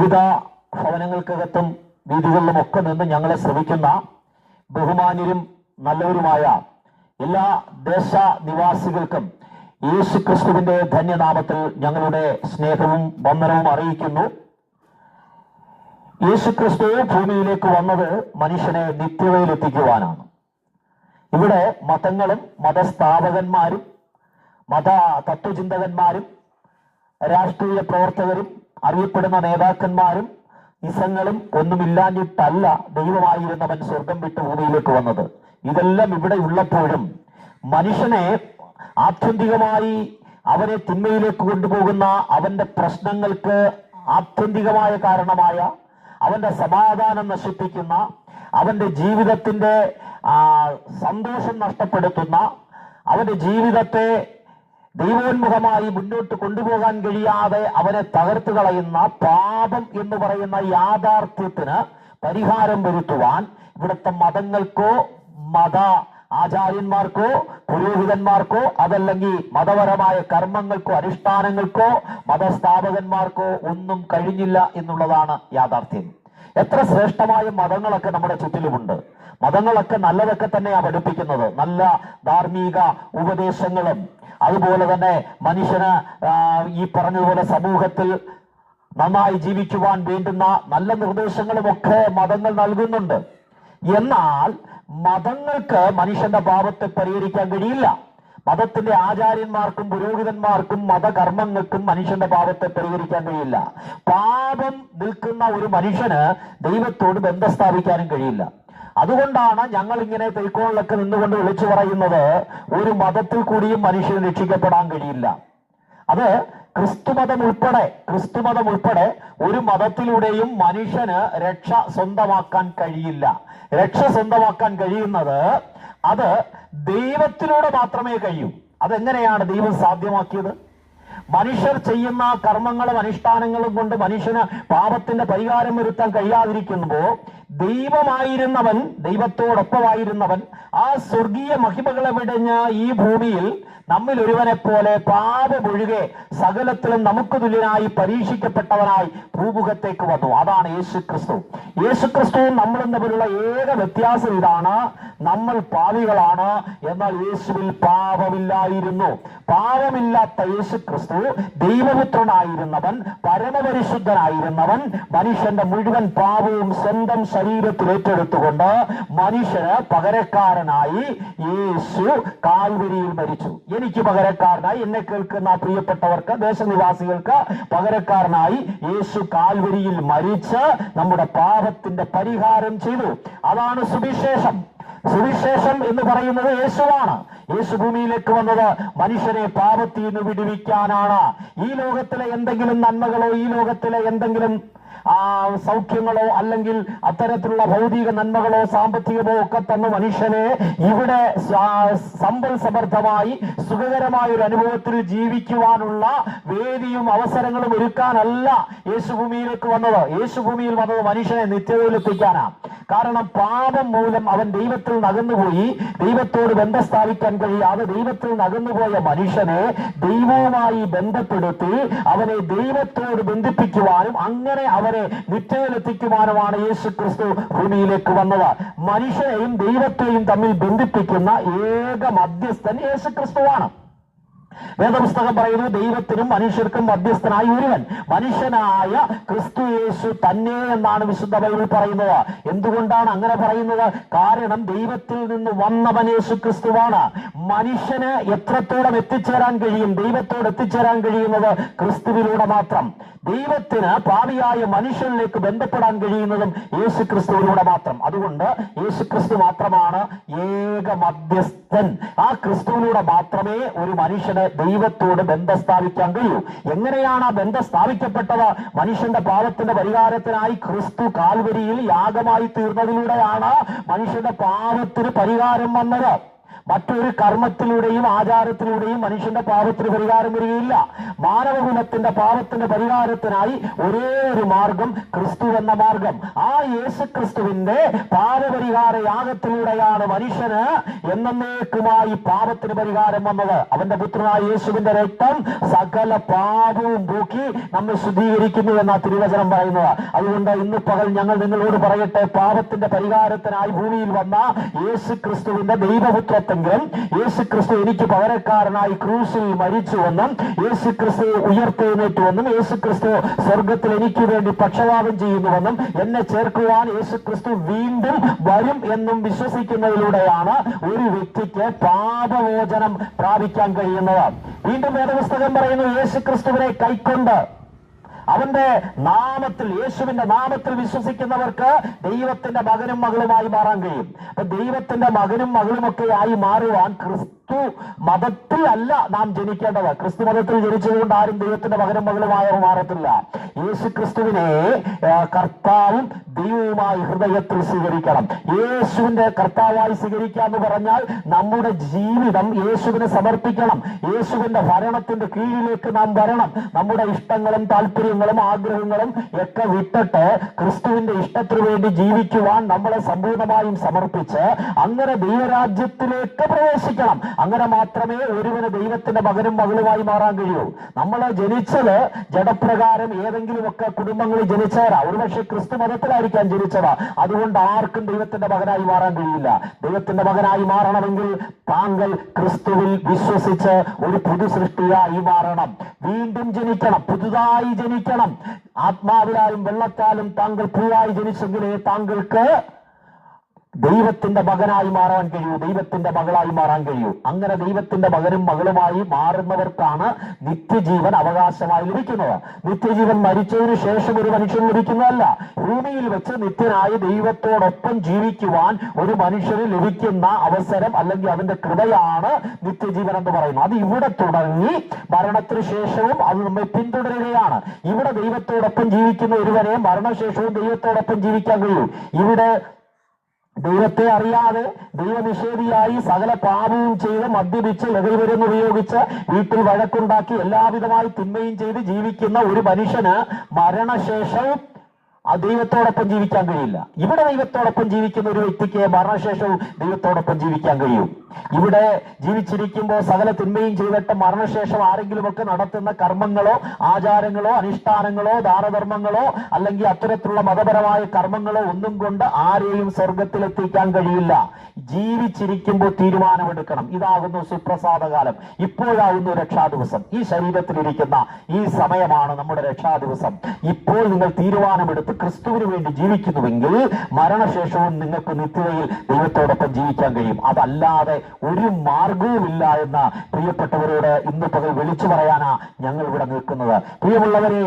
വിവിധ ഭവനങ്ങൾക്കകത്തും വീടുകളിലും ഒക്കെ നിന്ന് ഞങ്ങളെ ശ്രമിക്കുന്ന ബഹുമാന്യരും നല്ലവരുമായ എല്ലാ ദേശ നിവാസികൾക്കും യേശു ക്രിസ്തുവിന്റെ ധന്യനാമത്തിൽ ഞങ്ങളുടെ സ്നേഹവും വന്ദനവും അറിയിക്കുന്നു. യേശു ക്രിസ്തു ഭൂമിയിലേക്ക് വന്നത് മനുഷ്യനെ നിത്യതയിലെത്തിക്കുവാനാണ്. ഇവിടെ മതങ്ങളും മതസ്ഥാപകന്മാരും മത തത്വചിന്തകന്മാരും രാഷ്ട്രീയ പ്രവർത്തകരും അറിയപ്പെടുന്ന നേതാക്കന്മാരും ഇസങ്ങളും ഒന്നുമില്ലാഞ്ഞിട്ടല്ല ദൈവമായിരുന്നവൻ സ്വർഗം വിട്ട് ഭൂമിയിലേക്ക് വന്നത്. ഇതെല്ലാം ഇവിടെ ഉള്ളപ്പോഴും മനുഷ്യനെ ആത്യന്തികമായി അവനെ തിന്മയിലേക്ക് കൊണ്ടുപോകുന്ന അവന്റെ പ്രശ്നങ്ങൾക്ക് ആത്യന്തികമായ കാരണമായ അവന്റെ സമാധാനം നശിപ്പിക്കുന്ന അവന്റെ ജീവിതത്തിന്റെ സന്തോഷം നഷ്ടപ്പെടുത്തുന്ന അവന്റെ ജീവിതത്തെ ദൈവോന്മുഖമായി മുന്നോട്ട് കൊണ്ടുപോകാൻ കഴിയാതെ അവനെ തകർത്തു കളയുന്ന പാപം എന്ന് പറയുന്ന യാഥാർത്ഥ്യത്തിന് പരിഹാരം വരുത്തുവാൻ ഇവിടുത്തെ മതങ്ങൾക്കോ മത ആചാര്യന്മാർക്കോ പുരോഹിതന്മാർക്കോ അതല്ലെങ്കിൽ മതപരമായ കർമ്മങ്ങൾക്കോ അനുഷ്ഠാനങ്ങൾക്കോ മതസ്ഥാപകന്മാർക്കോ ഒന്നും കഴിഞ്ഞില്ല എന്നുള്ളതാണ് യാഥാർത്ഥ്യം. എത്ര ശ്രേഷ്ഠമായ മതങ്ങളൊക്കെ നമ്മുടെ ചുറ്റിലുമുണ്ട്. മതങ്ങളൊക്കെ നല്ലതൊക്കെ തന്നെയാണ് പഠിപ്പിക്കുന്നത്. നല്ല ധാർമ്മിക ഉപദേശങ്ങളും. അതുപോലെ തന്നെ മനുഷ്യന് ഈ പറഞ്ഞതുപോലെ സമൂഹത്തിൽ നന്നായി ജീവിക്കുവാൻ വേണ്ടുന്ന നല്ല നിർദ്ദേശങ്ങളുമൊക്കെ മതങ്ങൾ നൽകുന്നുണ്ട്. എന്നാൽ മതങ്ങൾക്ക് മനുഷ്യന്റെ പാപത്തെ പരിഹരിക്കാൻ കഴിയില്ല. മതത്തിന്റെ ആചാര്യന്മാർക്കും പുരോഹിതന്മാർക്കും മതകർമ്മങ്ങൾക്കും മനുഷ്യന്റെ പാപത്തെ പരിഹരിക്കാൻ കഴിയില്ല. പാപം നിൽക്കുന്ന ഒരു മനുഷ്യന് ദൈവത്തോട് ബന്ധം സ്ഥാപിക്കാനും കഴിയില്ല. അതുകൊണ്ടാണ് ഞങ്ങൾ ഇങ്ങനെ തൈക്കോളിലൊക്കെ നിന്നുകൊണ്ട് വിളിച്ചു പറയുന്നത് ഒരു മതത്തിൽ കൂടിയും മനുഷ്യന് രക്ഷിക്കപ്പെടാൻ കഴിയില്ല. അത് ക്രിസ്തുമതം ഉൾപ്പെടെ ക്രിസ്തുമതം ഉൾപ്പെടെ ഒരു മതത്തിലൂടെയും മനുഷ്യന് രക്ഷ സ്വന്തമാക്കാൻ കഴിയില്ല. രക്ഷ സ്വന്തമാക്കാൻ കഴിയുന്നത് അത് ദൈവത്തിലൂടെ മാത്രമേ കഴിയൂ. അതെങ്ങനെയാണ് ദൈവം സാധ്യമാക്കിയത്? മനുഷ്യർ ചെയ്യുന്ന കർമ്മങ്ങളും അനുഷ്ഠാനങ്ങളും കൊണ്ട് മനുഷ്യന് പാപത്തിന്റെ പരിഹാരം വരുത്താൻ കഴിയാതിരിക്കുമ്പോൾ ദൈവമായിരുന്നവൻ ദൈവത്തോടൊപ്പമായിരുന്നവൻ ആ സ്വർഗീയ മഹിമകളെ വിടഞ്ഞ ഈ ഭൂമിയിൽ നമ്മിൽ ഒരുവനെ പോലെ പാപമൊഴികെ സകലത്തിലും നമുക്ക് തുല്യനായി പരീക്ഷിക്കപ്പെട്ടവനായി ഭൂമുഖത്തേക്ക് വന്നു. അതാണ് യേശു ക്രിസ്തു യേശു ക്രിസ്തുവും ഏക വ്യത്യാസം ഇതാണ്. നമ്മൾ പാവികളാണ് എന്നാൽ യേശുവിൽ പാപമില്ലായിരുന്നു. പാപമില്ലാത്ത യേശു ക്രിസ്തു ദൈവപുത്രനായിരുന്നവൻ പരമപരിശുദ്ധനായിരുന്നവൻ മനുഷ്യന്റെ മുഴുവൻ പാപവും സ്വന്തം ശരീരത്തിൽ ഏറ്റെടുത്തുകൊണ്ട് മനുഷ്യന് പകരക്കാരനായി യേശു കാൽവരിയിൽ മരിച്ചു. എനിക്ക് പകരക്കാരനായി എന്നെ കേൾക്കുന്ന പ്രിയപ്പെട്ടവർക്ക് ദേശനിവാസികൾക്ക് പകരക്കാരനായി യേശു കാൽവരിയിൽ മരിച്ച് നമ്മുടെ പാപത്തിന്റെ പരിഹാരം ചെയ്തു. അതാണ് സുവിശേഷം. സുവിശേഷം എന്ന് പറയുന്നത് യേശുവാണ്. യേശു ഭൂമിയിലേക്ക് വന്നത് മനുഷ്യരെ പാപത്തിൽ നിന്ന് വിടുവിക്കാനാണ്. ഈ ലോകത്തിലെ എന്തെങ്കിലും നന്മകളോ ഈ ലോകത്തിലെ എന്തെങ്കിലും സൗഖ്യങ്ങളോ അല്ലെങ്കിൽ അത്തരത്തിലുള്ള ഭൗതിക നന്മകളോ സാമ്പത്തികമോ ഒക്കെ തന്ന മനുഷ്യനെ ഇവിടെ സമ്പൽ സമൃദ്ധമായി സുഖകരമായ ഒരു അനുഭവത്തിൽ ജീവിക്കുവാനുള്ള വേദിയും അവസരങ്ങളും ഒരുക്കാനല്ല യേശുഭൂമിയിലേക്ക് വന്നത്. യേശുഭൂമിയിൽ വന്നത് മനുഷ്യനെ നിത്യതയിലെത്തിക്കാനാണ്. കാരണം പാപം മൂലം അവൻ ദൈവത്തിൽ നകന്നുപോയി. ദൈവത്തോട് ബന്ധം സ്ഥാപിക്കാൻ കഴിയാതെ ദൈവത്തിൽ നകന്നുപോയ മനുഷ്യനെ ദൈവവുമായി ബന്ധപ്പെടുത്തി അവനെ ദൈവത്തോട് ബന്ധിപ്പിക്കുവാനും അങ്ങനെ അവരെ നിത്യയിലെത്തിക്കുവാനുമാണ് യേശു ക്രിസ്തു ഭൂമിയിലേക്ക് വന്നത്. മനുഷ്യനെയും ദൈവത്തെയും തമ്മിൽ ബന്ധിപ്പിക്കുന്ന ഏക മധ്യസ്ഥൻ യേശു ക്രിസ്തുവാണ് വേദപുസ്തകം പറയുന്നു ദൈവത്തിനും മനുഷ്യർക്കും മധ്യസ്ഥനായ ഒരുവൻ. മനുഷ്യനായ ക്രിസ്തു യേശു തന്നെ എന്നാണ് വിശുദ്ധ ബൈബിൾ പറയുന്നത്. എന്തുകൊണ്ടാണ് അങ്ങനെ പറയുന്നത്? കാരണം ദൈവത്തിൽ നിന്ന് വന്നവൻ യേശു ക്രിസ്തുവാണ്. മനുഷ്യന് എത്രത്തോളം എത്തിച്ചേരാൻ കഴിയും? ദൈവത്തോട് എത്തിച്ചേരാൻ കഴിയുന്നത് ക്രിസ്തുവിലൂടെ മാത്രം. ദൈവത്തിന് പാപിയായ മനുഷ്യനിലേക്ക് ബന്ധപ്പെടാൻ കഴിയുന്നതും യേശു ക്രിസ്തുവിലൂടെ മാത്രം. അതുകൊണ്ട് യേശു ക്രിസ്തു മാത്രമാണ് ഏക മധ്യസ്ഥൻ. ആ ക്രിസ്തുവിലൂടെ മാത്രമേ ഒരു മനുഷ്യന് ദൈവത്തോട് ബന്ധം സ്ഥാപിക്കാൻ കഴിയൂ. എങ്ങനെയാണ് ആ ബന്ധം സ്ഥാപിക്കപ്പെട്ടത്? മനുഷ്യന്റെ പാപത്തിന്റെ പരിഹാരത്തിനായി ക്രിസ്തു കാൽവരിയിൽ യാഗമായി തീർന്നതിലൂടെയാണ് മനുഷ്യന്റെ പാപത്തിന് പരിഹാരം വന്നത്. മറ്റൊരു കർമ്മത്തിലൂടെയും ആചാരത്തിലൂടെയും മനുഷ്യന്റെ പാപത്തിന് പരിഹാരം വരികയില്ല. മാനവകുലത്തിന്റെ പാപത്തിന്റെ പരിഹാരത്തിനായി ഒരേ ഒരു മാർഗം ക്രിസ്തു എന്ന മാർഗം. ആ യേശു ക്രിസ്തുവിന്റെ പാപപരിഹാര യാഗത്തിലൂടെയാണ് മനുഷ്യന് എന്നേക്കുമായി പാപത്തിന് പരിഹാരം വന്നത്. അവന്റെ പുത്രനായ യേശുവിന്റെ രക്തം സകല പാപവും പൂക്കി നമ്മെ ശുദ്ധീകരിക്കുന്നു എന്ന തിരുവചനം പറയുന്നത്. അതുകൊണ്ട് ഇന്ന് പകൽ ഞങ്ങൾ നിങ്ങളോട് പറയട്ടെ പാപത്തിന്റെ പരിഹാരത്തിനായി ഭൂമിയിൽ വന്ന യേശു ക്രിസ്തുവിന്റെ ദൈവപുത്രത്തെങ്കിലും യേശു ക്രിസ്തു എനിക്ക് പകരക്കാരനായി ക്രൂസിൽ മരിച്ചുവെന്നും യേശു ക്രിസ്തു ഉയർത്തെഴുന്നേറ്റുവെന്നും യേശു ക്രിസ്തു സ്വർഗത്തിൽ എനിക്ക് വേണ്ടി പക്ഷപാതം ചെയ്യുന്നുവെന്നും എന്നെ ചേർക്കുവാൻ യേശു ക്രിസ്തു വീണ്ടും വരും എന്നും വിശ്വസിക്കുന്നതിലൂടെയാണ് ഒരു വ്യക്തിക്ക് പാപമോചനം പ്രാപിക്കാൻ കഴിയുന്നത്. വീണ്ടും വേദപുസ്തകം പറയുന്നു യേശു ക്രിസ്തുവിനെ കൈക്കൊണ്ട് അവന്റെ നാമത്തിൽ യേശുവിന്റെ നാമത്തിൽ വിശ്വസിക്കുന്നവർക്ക് ദൈവത്തിന്റെ മകനും മകളുമായി മാറാൻ കഴിയും. അപ്പൊ ദൈവത്തിന്റെ മകനും മകളുമൊക്കെ ആയി മാറുവാൻ ക്രിസ്തു മതത്തിൽ അല്ല നാം ജനിക്കേണ്ടത്. ക്രിസ്തു മതത്തിൽ ജനിച്ചതുകൊണ്ട് ആരും ദൈവത്തിന്റെ മകനും മകളുമായ മാറത്തില്ല. യേശു ക്രിസ്തുവിനെ കർത്താവും ദൈവവുമായി ഹൃദയത്തിൽ സ്വീകരിക്കണം. യേശുവിന്റെ കർത്താവായി സ്വീകരിക്കുക എന്ന് പറഞ്ഞാൽ നമ്മുടെ ജീവിതം യേശുവിനെ സമർപ്പിക്കണം. യേശുവിന്റെ ഭരണത്തിന്റെ കീഴിലേക്ക് നാം വരണം. നമ്മുടെ ഇഷ്ടങ്ങളും താല്പര്യങ്ങളും ആഗ്രഹങ്ങളും ഒക്കെ വിട്ടിട്ട് ക്രിസ്തുവിന്റെ ഇഷ്ടത്തിനു വേണ്ടി ജീവിക്കുവാൻ നമ്മളെ സമ്പൂർണമായും സമർപ്പിച്ച് അങ്ങനെ ദൈവരാജ്യത്തിലേക്ക് പ്രവേശിക്കണം. അങ്ങനെ മാത്രമേ ഒരുവന് ദൈവത്തിന്റെ മകനും മകളുമായി മാറാൻ കഴിയൂ. നമ്മൾ ജനിച്ചത് ജഡപ്രകാരം ഏതെങ്കിലുമൊക്കെ കുടുംബങ്ങളിൽ ജനിച്ചവരാ. ഒരുപക്ഷെ ക്രിസ്തു മതത്തിലായിരിക്കാൻ ജനിച്ചതാ അതുകൊണ്ട് ആർക്കും ദൈവത്തിന്റെ മകനായി മാറാൻ കഴിയില്ല. ദൈവത്തിന്റെ മകനായി മാറണമെങ്കിൽ താങ്കൾ ക്രിസ്തുവിൽ വിശ്വസിച്ച് ഒരു പുതു സൃഷ്ടിയായി മാറണം. വീണ്ടും ജനിക്കണം. പുതുതായി ജനിക്കണം. ആത്മാവിലായും വെള്ളത്താലും താങ്കൾ പുതുതായി ജനിച്ചെങ്കിലേ താങ്കൾക്ക് ദൈവത്തിന്റെ മകനായി മാറാൻ കഴിയൂ ദൈവത്തിന്റെ മകളായി മാറാൻ കഴിയൂ. അങ്ങനെ ദൈവത്തിന്റെ മകനും മകളുമായി മാറുന്നവർക്കാണ് നിത്യജീവൻ അവകാശമായി ലഭിക്കുന്നത്. നിത്യജീവൻ മരിച്ചതിനു ശേഷം ഒരു മനുഷ്യൻ ലഭിക്കുന്നതല്ല. ഭൂമിയിൽ വെച്ച് നിത്യനായ ദൈവത്തോടൊപ്പം ജീവിക്കുവാൻ ഒരു മനുഷ്യന് ലഭിക്കുന്ന അവസരം അല്ലെങ്കിൽ അവന്റെ കൃപയാണ് നിത്യജീവൻ എന്ന് പറയുന്നത്. അത് ഇവിടെ തുടങ്ങി മരണത്തിനു ശേഷവും അത് നമ്മെ പിന്തുടരുകയാണ്. ഇവിടെ ദൈവത്തോടൊപ്പം ജീവിക്കുന്ന ഒരുവനെ മരണശേഷവും ദൈവത്തോടൊപ്പം ജീവിക്കാൻ കഴിയൂ. ഇവിടെ ദൈവത്തെ അറിയാതെ ദൈവനിഷേധിയായി സകല പാപവും ചെയ്ത് മദ്യപിച്ച് ലഹരിമരുന്ന് ഉപയോഗിച്ച് വീട്ടിൽ വഴക്കുണ്ടാക്കി എല്ലാവിധമായി തിന്മയും ചെയ്ത് ജീവിക്കുന്ന ഒരു മനുഷ്യന് മരണശേഷവും ആ ദൈവത്തോടൊപ്പം ജീവിക്കാൻ കഴിയില്ല. ഇവിടെ ദൈവത്തോടൊപ്പം ജീവിക്കുന്ന ഒരു വ്യക്തിക്ക് മരണശേഷവും ദൈവത്തോടൊപ്പം ജീവിക്കാൻ കഴിയും. ഇവിടെ ജീവിച്ചിരിക്കുമ്പോൾ സകല തിന്മയും ചെയ്തിട്ട് മരണശേഷം ആരെങ്കിലുമൊക്കെ നടത്തുന്ന കർമ്മങ്ങളോ ആചാരങ്ങളോ അനുഷ്ഠാനങ്ങളോ ദാനധർമ്മങ്ങളോ അല്ലെങ്കിൽ അത്തരത്തിലുള്ള മതപരമായ കർമ്മങ്ങളോ ഒന്നും കൊണ്ട് ആരെയും സ്വർഗത്തിലെത്തിക്കാൻ കഴിയില്ല. ജീവിച്ചിരിക്കുമ്പോൾ തീരുമാനമെടുക്കണം. ഇതാകുന്നു സുപ്രസാദകാലം. ഇപ്പോഴാകുന്നു രക്ഷാ ദിവസം ഈ ശരീരത്തിലിരിക്കുന്ന ഈ സമയമാണ് നമ്മുടെ രക്ഷാ ദിവസം ഇപ്പോൾ നിങ്ങൾ തീരുമാനമെടുത്ത് ക്രിസ്തുവിന് വേണ്ടി ജീവിക്കുന്നുവെങ്കിൽ മരണശേഷവും നിങ്ങൾക്ക് നിത്യതയിൽ ദൈവത്തോടൊപ്പം ജീവിക്കാൻ കഴിയും. അതല്ലാതെ ഒരു മാർഗവുമില്ല എന്ന് പ്രിയപ്പെട്ടവരോട് ഇന്ന് പകൽ വിളിച്ചു പറയാനാ ഞങ്ങൾ ഇവിടെ നിൽക്കുന്നത്. പ്രിയമുള്ളവരെ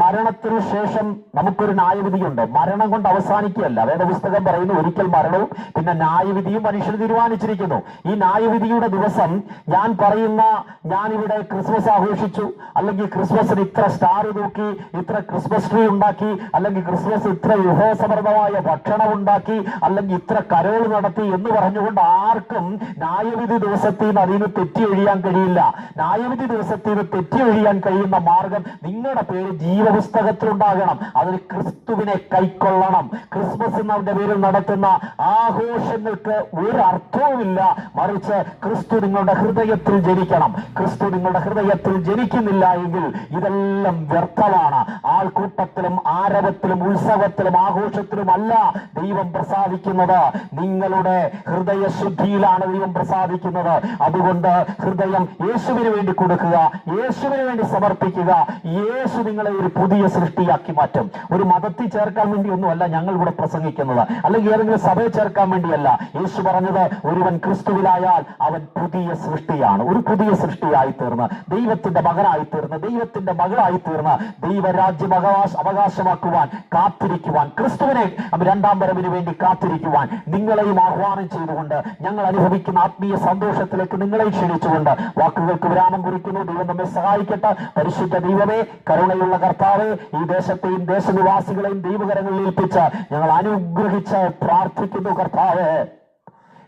മരണത്തിനു ശേഷം നമുക്കൊരു ന്യായവിധിയുണ്ട്. മരണം കൊണ്ട് അവസാനിക്കുകയല്ല. വേദപുസ്തകം പറയുന്നു ഒരിക്കൽ മരണവും പിന്നെ ന്യായവിധിയും മനുഷ്യർ തീരുമാനിച്ചിരിക്കുന്നു. ഈ ന്യായവിധിയുടെ ദിവസം ഞാൻ പറയുന്ന ഞാൻ ഇവിടെ ക്രിസ്മസ് ആഘോഷിച്ചു അല്ലെങ്കിൽ ക്രിസ്മസിന് ഇത്ര സ്റ്റാർ തൂക്കി ഇത്ര ക്രിസ്മസ് ട്രീ ഉണ്ടാക്കി അല്ലെങ്കിൽ ക്രിസ്മസ് ഇത്ര വിഭവസമൃദ്ധമായ ഭക്ഷണം ഉണ്ടാക്കി അല്ലെങ്കിൽ ഇത്ര കരോൾ നടത്തി എന്ന് പറഞ്ഞുകൊണ്ട് ആർക്കും ന്യായവിധി ദിവസത്തിൽ നിന്ന് അതിന് തെറ്റി ഒഴിയാൻ കഴിയില്ല. ന്യായവിധി ദിവസത്തിൽ നിന്ന് തെറ്റി ഒഴിയാൻ കഴിയുന്ന മാർഗം നിങ്ങളുടെ പേര് ജീവപുസ്തകത്തിലുണ്ടാകണം അതിന് ക്രിസ്തുവിനെ കൈക്കൊള്ളണം. ക്രിസ്മസ് എന്നതിന്റെ പേരിൽ നടത്തുന്ന ആഘോഷങ്ങൾക്ക് ഒരു അർത്ഥവുമില്ല. മറിച്ച് ക്രിസ്തു നിങ്ങളുടെ ഹൃദയത്തിൽ ജനിക്കണം. ക്രിസ്തു നിങ്ങളുടെ ഹൃദയത്തിൽ ജനിക്കുന്നില്ല എങ്കിൽ ഇതെല്ലാം വ്യർത്ഥമാണ്. ആൾക്കൂട്ടത്തിലും ആരവത്തിലും ഉത്സവത്തിലും ആഘോഷത്തിലും അല്ല ദൈവം പ്രസാദിക്കുന്നത്. നിങ്ങളുടെ ഹൃദയ ശുദ്ധിയിലാണ് ദൈവം പ്രസാദിക്കുന്നത്. അതുകൊണ്ട് ഹൃദയം യേശുവിന് വേണ്ടി കൊടുക്കുക. യേശുവിന് വേണ്ടി സമർപ്പിക്കുക. യേശു നിങ്ങളെ ഒരു പുതിയ സൃഷ്ടിയാക്കി മാറ്റും. ഒരു മതത്തിൽ ചേർക്കാൻ വേണ്ടി ഒന്നുമല്ല ഞങ്ങൾ ഇവിടെ പ്രസംഗിക്കുന്നത്. അല്ലെങ്കിൽ ഏതെങ്കിലും സഭയെ ചേർക്കാൻ വേണ്ടിയല്ല. യേശു പറഞ്ഞത് ഒരുവൻ ക്രിസ്തുവിലായാൽ അവൻ പുതിയ സൃഷ്ടിയാണ്. ഒരു പുതിയ സൃഷ്ടിയായി തീർന്ന് ദൈവത്തിന്റെ മകനായി തീർന്ന് ദൈവത്തിന്റെ മകളായി തീർന്ന് ദൈവരാജ്യം അവകാശ അവകാശമാക്കുവാൻ കാത്തിരിക്കുവാൻ ക്രിസ്തുവിനെ രണ്ടാം വരവിന് വേണ്ടി കാത്തിരിക്കുവാൻ നിങ്ങളെയും ആഹ്വാനം ചെയ്തുകൊണ്ട് ഞങ്ങൾ അനുഭവിക്കുന്ന ആത്മീയ സന്തോഷത്തിലേക്ക് നിങ്ങളെ ക്ഷണിച്ചുകൊണ്ട് വാക്കുകൾക്ക് വിരാമം കുറിക്കുന്നു. ദൈവം നമ്മെ സഹായിക്കട്ടെ. പരിശുദ്ധ ദൈവമേ കരുണയുള്ള കർത്താവെ ഈ ദേശത്തെയും ദേശനിവാസികളെയും ദൈവകരങ്ങളിൽ ഏൽപ്പിച്ച് ഞങ്ങൾ അനുഗ്രഹിച്ച് പ്രാർത്ഥിക്കുന്നു കർത്താവേ.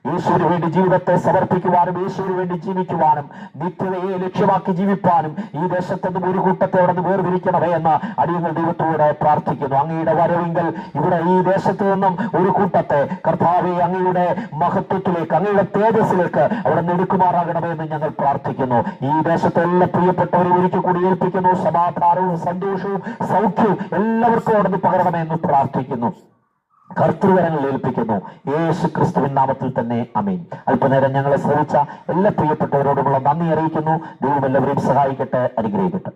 യേശുവിന് വേണ്ടി ജീവിതത്തെ സമർപ്പിക്കുവാനും യേശുവിന് വേണ്ടി ജീവിക്കുവാനും നിത്യതയെ ലക്ഷ്യമാക്കി ജീവിപ്പാനും ഈ ദേശത്ത് നിന്നും ഒരു കൂട്ടത്തെ അവിടെ നിന്ന് വേർതിരിക്കണമേ എന്ന് അടിയങ്ങൾ ദൈവത്തോടെ പ്രാർത്ഥിക്കുന്നു. അങ്ങയുടെ വരവെങ്കിൽ ഇവിടെ ഈ ദേശത്ത് നിന്നും ഒരു കൂട്ടത്തെ കർത്താവെ അങ്ങയുടെ മഹത്വത്തിലേക്ക് അങ്ങയുടെ തേജസ്സിലേക്ക് അവിടെ നെടുക്കുമാറാകണമേ എന്ന് ഞങ്ങൾ പ്രാർത്ഥിക്കുന്നു. ഈ ദേശത്തെ എല്ലാ പ്രിയപ്പെട്ടവരെ ഒരിക്കൽ കൂടി ഏൽപ്പിക്കുന്നു. സമാധാനവും സന്തോഷവും സൗഖ്യവും എല്ലാവർക്കും അവിടെ നിന്ന് പകരണമേ എന്ന് പ്രാർത്ഥിക്കുന്നു. കർത്തൃവരങ്ങൾ ഏൽപ്പിക്കുന്നു. യേശു ക്രിസ്തുവിൻ നാമത്തിൽ തന്നെ അമീൻ അല്പനേരം ഞങ്ങളെ ശ്രമിച്ച എല്ലാ പ്രിയപ്പെട്ടവരോടുമുള്ള നന്ദി അറിയിക്കുന്നു. ദൈവം എല്ലാവരെയും സഹായിക്കട്ടെ അനുഗ്രഹിക്കട്ടെ.